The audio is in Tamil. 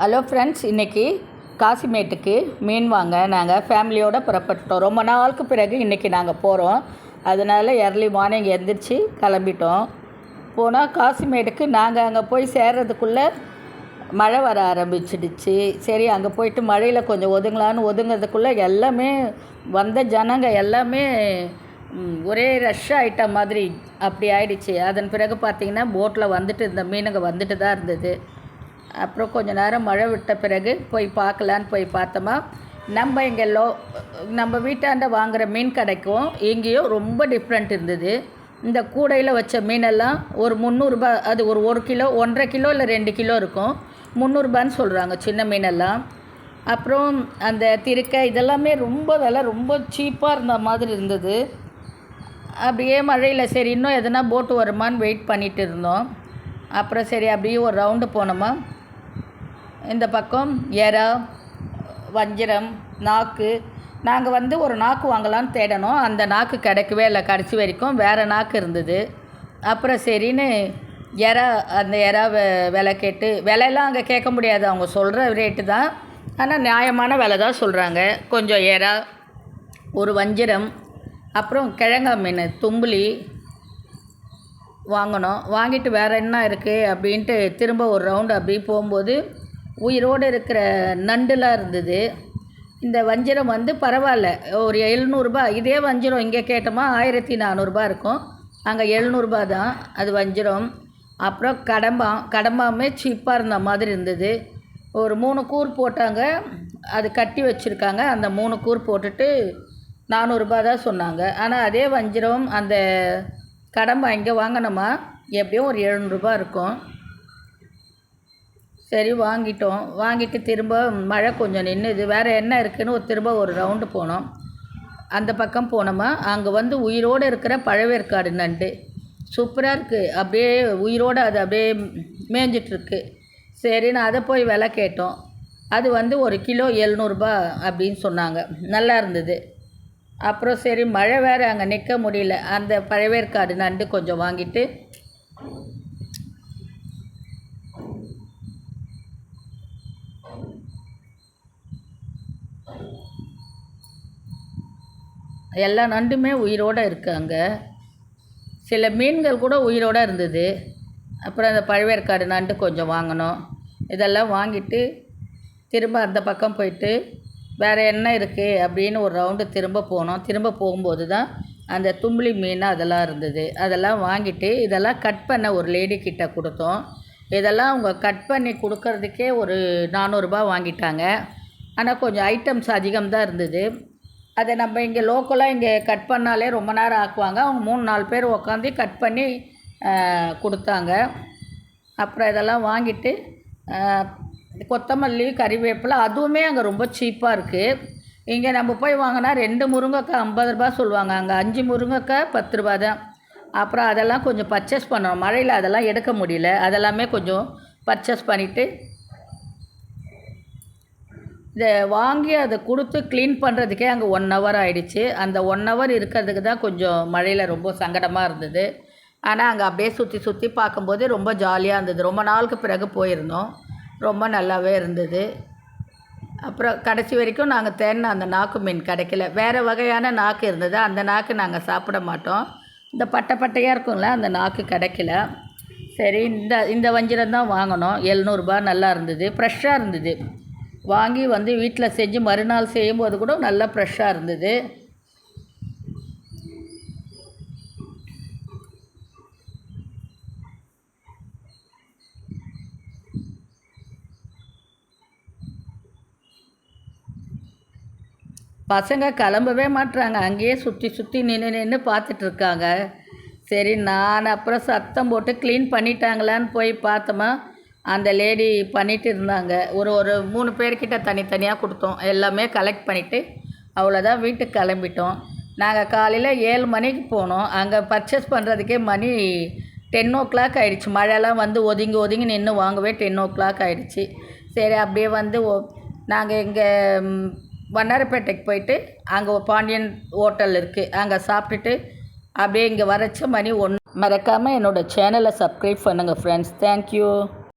ஹலோ ஃப்ரெண்ட்ஸ் இன்றைக்கி காசிமேட்டுக்கு மீன் வாங்க. நாங்கள் ஃபேமிலியோடு புறப்பட்டோம் ரொம்ப நாளுக்கு பிறகு இன்றைக்கி நாங்கள் போகிறோம் அதனால் ஏர்லி மார்னிங் எழுந்திரிச்சு கிளம்பிட்டோம். போனால் காசிமேட்டுக்கு நாங்கள் அங்கே போய் சேர்றதுக்குள்ளே மழை வர ஆரம்பிச்சிடுச்சு. சரி அங்கே போயிட்டு மழையில் கொஞ்சம் ஒதுங்கலான்னு ஒதுங்கிறதுக்குள்ளே எல்லாமே வந்த ஜனங்க எல்லாமே ஒரே ரஷ் ஆகிட்ட மாதிரி அப்படி ஆயிடுச்சு. அதன் பிறகு பார்த்திங்கன்னா போட்டில் வந்துட்டு இந்த மீனுங்க வந்துட்டு தான் இருந்தது. அப்புறம் கொஞ்ச நேரம் மழை விட்ட பிறகு போய் பார்க்கலான்னு போய் பார்த்தோமா. நம்ம இங்கே லோ நம்ம வீட்டாண்ட வாங்குகிற மீன் கடைக்கும் இங்கேயும் ரொம்ப டிஃப்ரெண்ட் இருந்தது. இந்த கூடையில் வச்ச மீனெல்லாம் ஒரு முந்நூறுரூபா அது ஒரு ஒரு கிலோ ஒன்றரை கிலோ இல்லை ரெண்டு கிலோ இருக்கும். முந்நூறுபான்னு சொல்கிறாங்க சின்ன மீனெல்லாம். அப்புறம் அந்த திருக்கை இதெல்லாமே ரொம்ப விலை ரொம்ப சீப்பாக இருந்த மாதிரி இருந்தது. அப்படியே மழையில் சரி இன்னும் எதனா போட்டு வருமான்னு வெயிட் பண்ணிகிட்டு இருந்தோம். அப்புறம் சரி அப்படியே ஒரு ரவுண்டு போனோமா. இந்த பக்கம் எறா வஞ்சிரம் நாக்கு. நாங்கள் வந்து ஒரு நாக்கு வாங்கலாம்னு தேடணும். அந்த நாக்கு கிடைக்கவே இல்லை. கடைசி வரைக்கும் வேறு நாக்கு இருந்தது. அப்புறம் சரின்னு எறா அந்த எறா வெ விலை கேட்டு விலையெல்லாம் அங்கே கேட்க முடியாது. அவங்க சொல்கிற ரேட்டு தான். ஆனால் நியாயமான விலை தான் சொல்கிறாங்க கொஞ்சம் எறா ஒரு வஞ்சிரம் அப்புறம் கிழங்கா மீன் தும்புலி வாங்கினோம் வாங்கிட்டு வேறு என்ன இருக்குது அப்படின்ட்டு திரும்ப ஒரு ரவுண்டு அப்படியே போகும்போது உயிரோடு இருக்கிற நண்டுலாம் இருந்தது. இந்த வஞ்சிரம் வந்து பரவாயில்ல. ஒரு எழுநூறுபா இதே வஞ்சிரம் இங்கே கேட்டோமா ஆயிரத்தி நானூறுபா இருக்கும். அங்கே எழுநூறுபா தான் அது வஞ்சிரம். அப்புறம் கடம்பா கடம்பாமே சீப்பாக இருந்த மாதிரி இருந்தது. ஒரு மூணு கூர் போட்டாங்க அது கட்டி வச்சுருக்காங்க. அந்த மூணு கூர் போட்டுட்டு நானூறுரூபா தான் சொன்னாங்க. ஆனால் அதே வஞ்சிரம் அந்த கடம்பா இங்கே வாங்கினோமா எப்படியும் ஒரு எழுநூறுபா இருக்கும். சரி வாங்கிட்டோம். வாங்கிட்டு திரும்ப மழை கொஞ்சம் நின்றுது வேறு என்ன இருக்குதுன்னு ஒரு திரும்ப ஒரு ரவுண்டு போனோம். அந்த பக்கம் போனோமா அங்கே வந்து உயிரோடு இருக்கிற பழவேற்காடு நண்டு. சூப்பராக இருக்குது அப்படியே உயிரோடு அது அப்படியே மேய்ஞ்சிட்ருக்கு சரின்னு அதை போய் விலை கேட்டோம். அது வந்து ஒரு கிலோ எழுநூறுபா அப்படின்னு சொன்னாங்க. நல்லா இருந்தது. அப்புறம் சரி மழை வேறு அங்கே நிற்க முடியல. அந்த பழவேற்காடு நண்டு கொஞ்சம் வாங்கிட்டு எல்லா நண்டுமே உயிரோடு அங்கே. சில மீன்கள் கூட உயிரோடு இருந்தது. அப்புறம் அந்த பழவேற்காடு நண்டு கொஞ்சம் வாங்கினோம் இதெல்லாம் வாங்கிட்டு திரும்ப அந்த பக்கம் போயிட்டு வேறு என்ன இருக்குது அப்படின்னு ஒரு ரவுண்டு திரும்ப போனோம். திரும்ப போகும்போது தான் அந்த தும்புளி மீன் அதெல்லாம் இருந்தது. அதெல்லாம் வாங்கிட்டு இதெல்லாம் கட் பண்ண ஒரு லேடி கிட்ட கொடுத்தோம். இதெல்லாம் அவங்க கட் பண்ணி கொடுக்கறதுக்கே ஒரு நானூறுரூபா வாங்கிட்டாங்க. ஆனால் கொஞ்சம் ஐட்டம்ஸ் அதிகம் தான் இருந்தது. அதை நம்ம இங்கே லோக்கலாக இங்கே கட் பண்ணாலே ரொம்ப நேரம் ஆக்குவாங்க. அவங்க மூணு நாலு பேர் உட்காந்து கட் பண்ணி கொடுத்தாங்க. அப்புறம் இதெல்லாம் வாங்கிட்டு கொத்தமல்லி கறிவேப்பிலை அதுவுமே அங்கே ரொம்ப சீப்பாக இருக்குது இங்கே நம்ம போய் வாங்கினா ரெண்டு முருங்கைக்காய் ஐம்பது ரூபா சொல்லுவாங்க. அங்கே அஞ்சு முருங்கைக்காய் பத்து ரூபா தான். அப்புறம் அதெல்லாம் கொஞ்சம் பர்ச்சேஸ் பண்ணணும். மழையில் அதெல்லாம் எடுக்க முடியல. அதெல்லாமே கொஞ்சம் பர்ச்சேஸ் பண்ணிவிட்டு இதை வாங்கி அதை கொடுத்து க்ளீன் பண்ணுறதுக்கே அங்கே ஒன் ஹவர் ஆகிடுச்சு அந்த ஒன் ஹவர் இருக்கிறதுக்கு தான் கொஞ்சம் மழையில் ரொம்ப சங்கடமாக இருந்தது. ஆனால் அங்கே அப்படியே சுற்றி சுற்றி பார்க்கும்போது ரொம்ப ஜாலியாக இருந்தது. ரொம்ப நாளுக்கு பிறகு போயிருந்தோம். ரொம்ப நல்லாவே இருந்தது. அப்புறம் கடைசி வரைக்கும் நாங்கள் தேடின அந்த நாக்கு மீன் கிடைக்கல. வேறு வகையான நாக்கு இருந்தது. அந்த நாக்கு நாங்கள் சாப்பிட மாட்டோம். இந்த பட்டை பட்டையாக இருக்கும்ல அந்த நாக்கு கிடைக்கல. சரி இந்த இந்த வஞ்சிரம் தான் வாங்கினோம். எழுநூறுபா நல்லா இருந்தது. ஃப்ரெஷ்ஷாக இருந்தது. வாங்கி வந்து வீட்டில் செஞ்சு மறுநாள் செய்யும்போது கூட நல்லா ஃப்ரெஷ்ஷாக இருந்தது. பசங்க கிளம்பவே மாட்றாங்க. அங்கேயே சுற்றி சுற்றி நின்று நின்று பார்த்துட்ருக்காங்க சரி நான் அப்புறம் சத்தம் போட்டு க்ளீன் பண்ணிட்டாங்களான்னு போய் பார்த்தோமா அந்த லேடி பண்ணிட்டு இருந்தாங்க. ஒரு ஒரு மூணு பேர்கிட்ட தனித்தனியாக கொடுத்தோம். எல்லாமே கலெக்ட் பண்ணிவிட்டு அவ்வளோதான் வீட்டுக்கு கிளம்பிட்டோம். நாங்கள் காலையில் ஏழு மணிக்கு போனோம். அங்கே பர்ச்சேஸ் பண்ணுறதுக்கே மணி டென் ஓ கிளாக் ஆகிடுச்சு மழைலாம் வந்து ஒதுங்கி ஒதுங்கி நின்று வாங்கவே டென் ஓ கிளாக் ஆகிடுச்சு சரி அப்படியே வந்து நாங்கள் இங்கே வண்ணாரப்பேட்டைக்கு போயிட்டு அங்கே பாண்டியன் ஹோட்டல் இருக்குது அங்கே சாப்பிட்டுட்டு அப்படியே இங்கே வரச்ச மணி ஒன்று மறக்காமல் என்னோடய சேனலை சப்ஸ்கிரைப் பண்ணுங்கள் ஃப்ரெண்ட்ஸ் தேங்க்யூ